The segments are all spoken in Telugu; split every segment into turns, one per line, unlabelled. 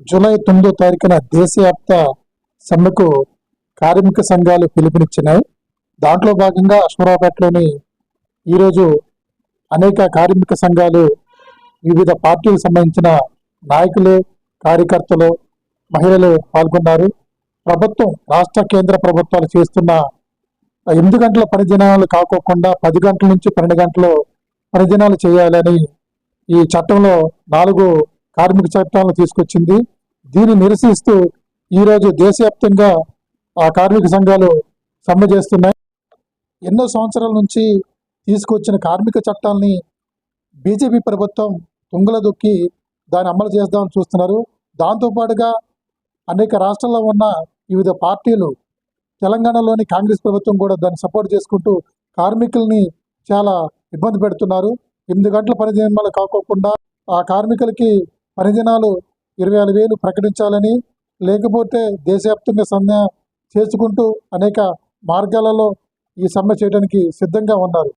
జూలై తొమ్మిదో తారీఖున దేశవ్యాప్త సమ్మెకు కార్మిక సంఘాలు పిలుపునిచ్చినాయి. దాంట్లో భాగంగా అశ్వరాబాద్లోని ఈరోజు అనేక కార్మిక సంఘాలు వివిధ పార్టీలకు సంబంధించిన నాయకులు కార్యకర్తలు మహిళలు పాల్గొన్నారు. ప్రభుత్వం రాష్ట్ర కేంద్ర ప్రభుత్వాలు చేస్తున్న ఎనిమిది గంటల పని దినాలు కాకోకుండా పది గంటల నుంచి పన్నెండు గంటలు పని దినాలు చేయాలని ఈ చట్టంలో నాలుగు కార్మిక చట్టాలను తీసుకొచ్చింది. దీన్ని నిరసిస్తూ ఈరోజు దేశవ్యాప్తంగా ఆ కార్మిక సంఘాలు సమ్మె చేస్తున్నాయి. ఎన్నో సంవత్సరాల నుంచి తీసుకొచ్చిన కార్మిక చట్టాలని బీజేపీ ప్రభుత్వం తుంగల దొక్కి దాన్ని అమలు చేద్దామని చూస్తున్నారు. దాంతోపాటుగా అనేక రాష్ట్రాల్లో ఉన్న వివిధ పార్టీలు తెలంగాణలోని కాంగ్రెస్ ప్రభుత్వం కూడా దాన్ని సపోర్ట్ చేసుకుంటూ కార్మికుల్ని చాలా ఇబ్బంది పెడుతున్నారు. ఎనిమిది గంటల పని దినాలు కాకోకుండా ఆ కార్మికులకి పనిదినాలు ఇరవై ఆరు వేలు ప్రకటించాలని లేకపోతే దేశవ్యాప్తంగా సమ్మె చేసుకుంటూ అనేక మార్గాలలో ఈ సమ్మె చేయడానికి సిద్ధంగా ఉన్నారు.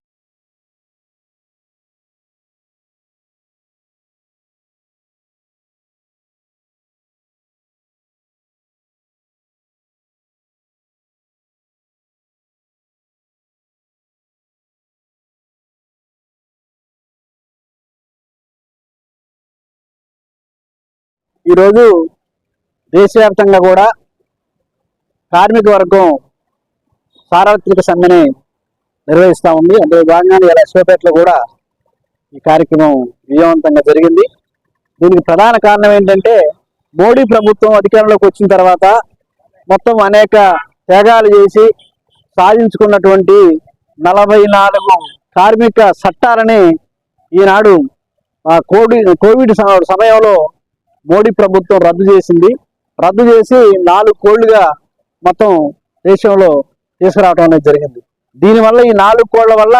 ఈరోజు దేశవ్యాప్తంగా కూడా కార్మిక వర్గం సార్వత్రిక సమ్మెని నిర్వహిస్తూ ఉంది. అందులో భాగంగానే ఇలా శివపేటలో కూడా ఈ కార్యక్రమం విజయవంతంగా జరిగింది. దీనికి ప్రధాన కారణం ఏంటంటే మోడీ ప్రభుత్వం అధికారంలోకి వచ్చిన తర్వాత మొత్తం అనేక త్యాగాలు చేసి సాధించుకున్నటువంటి నలభై నాలుగు కార్మిక చట్టాలని ఈనాడు ఆ కోవిడ్ కోవిడ్ సమ- సమయంలో మోడీ ప్రభుత్వం రద్దు చేసింది. రద్దు చేసి నాలుగు కోళ్ళుగా మొత్తం దేశంలో తీసుకురావడం అనేది జరిగింది. దీనివల్ల ఈ నాలుగు కోళ్ళ వల్ల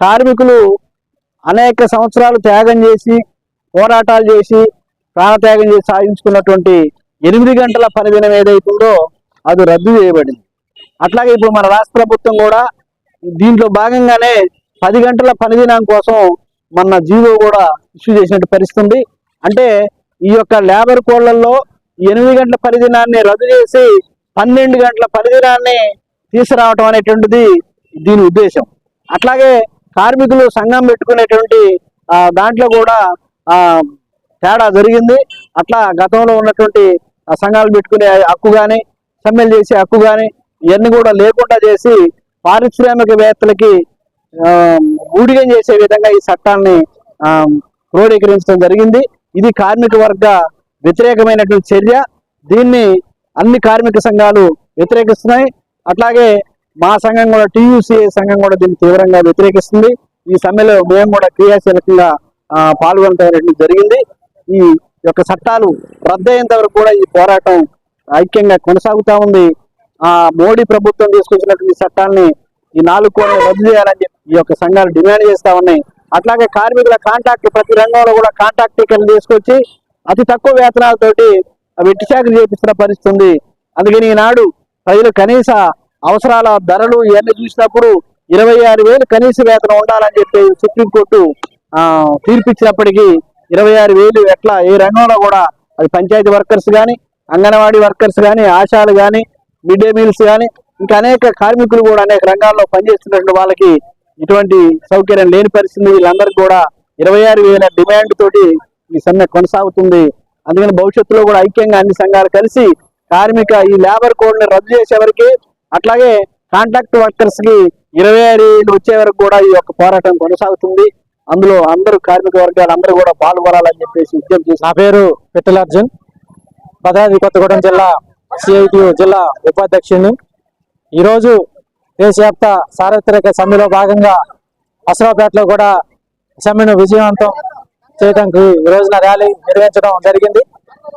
కార్మికులు అనేక సంవత్సరాలు త్యాగం చేసి పోరాటాలు చేసి ప్రాణత్యాగం చేసి సాధించుకున్నటువంటి ఎనిమిది గంటల పనిదినం ఏదైతుందో అది రద్దు చేయబడింది. అట్లాగే ఇప్పుడు మన రాష్ట్ర ప్రభుత్వం కూడా దీంట్లో భాగంగానే పది గంటల పనిదినం కోసం మన జీవో కూడా ఇష్యూ చేసినట్టు పరిస్థితుంది. అంటే ఈ యొక్క లేబర్ కోళ్ళలో ఎనిమిది గంటల పరిదినాన్ని రద్దు చేసి పన్నెండు గంటల పరిదినాన్ని తీసుకురావటం అనేటువంటిది దీని ఉద్దేశం. అట్లాగే కార్మికులు సంఘం పెట్టుకునేటువంటి దాంట్లో కూడా తేడా జరిగింది. అట్లా గతంలో ఉన్నటువంటి సంఘాలు పెట్టుకునే హక్కు కానీ సమ్మెలు చేసే హక్కు కానీ ఇవన్నీ కూడా లేకుండా చేసి పారిశ్రామికవేత్తలకి ఊడిగం చేసే విధంగా ఈ చట్టాన్ని క్రోడీకరించడం జరిగింది. ఇది కార్మిక వర్గ వ్యతిరేకమైనటువంటి చర్య. దీన్ని అన్ని కార్మిక సంఘాలు వ్యతిరేకిస్తున్నాయి. అట్లాగే మా సంఘం కూడా టీయూసీఏ సంఘం కూడా దీన్ని తీవ్రంగా వ్యతిరేకిస్తుంది. ఈ సమ్మెలో మేము కూడా క్రియాశీలకంగా ఆ, పాల్గొనడం జరిగింది. ఈ యొక్క చట్టాలు రద్దయ్యేంత వరకు కూడా ఈ పోరాటం ఐక్యంగా కొనసాగుతా ఉంది. ఆ మోడీ ప్రభుత్వం తీసుకొచ్చినటువంటి చట్టాలని ఈ నాలుగు కోట్లు రద్దు చేయాలని చెప్పి ఈ యొక్క సంఘాలు డిమాండ్ చేస్తా ఉన్నాయి. అట్లాగే కార్మికుల కాంట్రాక్ట్ ప్రతి రంగంలో కూడా కాంట్రాక్ట్ ఇక్కడ తీసుకొచ్చి అతి తక్కువ వేతనాలతోటి వెట్టి శాఖలు చేపిస్తున్న పరిస్థితి ఉంది. అందుకని ఈనాడు ప్రజలు కనీస అవసరాల ధరలు ఇవన్నీ చూసినప్పుడు ఇరవై ఆరు వేలు కనీస వేతనం ఉండాలని చెప్పి సుప్రీంకోర్టు తీర్పిచ్చినప్పటికీ ఇరవై ఆరు వేలు ఎట్లా ఏ రంగంలో కూడా అది పంచాయతీ వర్కర్స్ కానీ అంగన్వాడీ వర్కర్స్ కానీ ఆశాలు కానీ మిడ్ డే మీల్స్ కానీ ఇంకా అనేక కార్మికులు కూడా అనేక రంగాల్లో పనిచేస్తున్నటువంటి వాళ్ళకి ఇటువంటి సౌకర్యం లేని పరిస్థితి వీళ్ళందరికీ కూడా ఇరవై ఆరు వేల డిమాండ్ తోటి ఈ సమ్మె కొనసాగుతుంది. అందుకని భవిష్యత్తులో కూడా ఐక్యంగా అన్ని సంఘాలు కలిసి కార్మిక ఈ లేబర్ కోడ్ని రద్దు చేసే వరకు అట్లాగే కాంట్రాక్ట్ వర్కర్స్కి ఇరవై ఆరు ఏళ్ళు వచ్చే వరకు కూడా ఈ యొక్క పోరాటం కొనసాగుతుంది. అందులో అందరూ కార్మిక వర్గాలు అందరూ కూడా పాల్గొనాలని చెప్పేసి ఉద్యమం చేసి
నా పేరు పిట్టలార్జున్ భద్రాద్రి కొత్తగూడెం జిల్లా సిఐటియు జిల్లా ఉపాధ్యక్షుని. ఈరోజు దేశవ్యాప్త సార్వత్రిక సమ్మెలో భాగంగా అసరాపేటలో కూడా సమ్మెను విజయవంతం చేయడానికి ఈ రోజున ర్యాలీ నిర్వహించడం జరిగింది.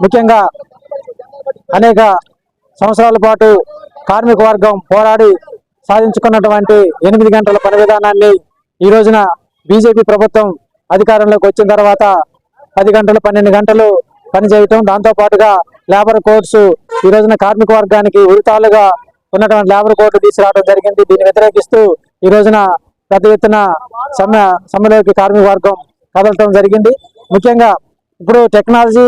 ముఖ్యంగా అనేక సంవత్సరాల పాటు కార్మిక వర్గం పోరాడి సాధించుకున్నటువంటి ఎనిమిది గంటల పని విధానాన్ని ఈ రోజున బీజేపీ ప్రభుత్వం అధికారంలోకి వచ్చిన తర్వాత పది గంటలు పన్నెండు గంటలు పనిచేయటం. దాంతోపాటుగా దాంతో పాటుగా లేబర్ కోర్సు ఈ రోజున కార్మిక వర్గానికి ఉరితాలుగా ఉన్నటువంటి లేబర్ కోర్టు తీసుకురావడం జరిగింది. దీన్ని వ్యతిరేకిస్తూ ఈ రోజున పెద్ద ఎత్తున సమ్మె సమ్మెలోకి కార్మిక వర్గం కదలటం జరిగింది. ముఖ్యంగా ఇప్పుడు టెక్నాలజీ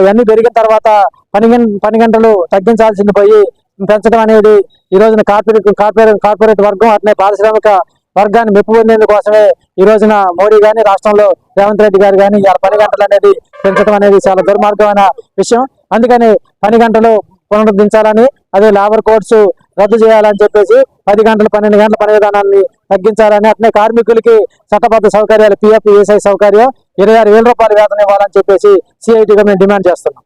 ఇవన్నీ పెరిగిన తర్వాత పని పని గంటలు తగ్గించాల్సింది పోయి పెంచడం అనేది ఈ రోజున కార్పొరేట్ కార్పొరేట్ కార్పొరేట్ వర్గం అట్నే పారిశ్రామిక వర్గాన్ని మెప్పు పొందేందుకోసమే ఈ రోజున మోడీ గాని రాష్ట్రంలో రేవంత్ రెడ్డి గారు కానీ ఇలా పని గంటలు అనేది పెంచడం అనేది చాలా దుర్మార్గమైన విషయం. అందుకని పని గంటలు పునరుద్ధరించాలని అదే లేబర్ కోడ్స్ రద్దు చేయాలని చెప్పేసి పది గంటలు పన్నెండు గంటల పని విధానాన్ని తగ్గించాలని అట్నే కార్మికులకి చట్టబద్ధ సౌకర్యాలు పిఎఫ్ ఈఎస్ఐ సౌకర్యం ఇరవై ఆరు వేల రూపాయల వేతనం ఇవ్వాలని చెప్పేసి సిఐటిగా మేము డిమాండ్ చేస్తున్నాం.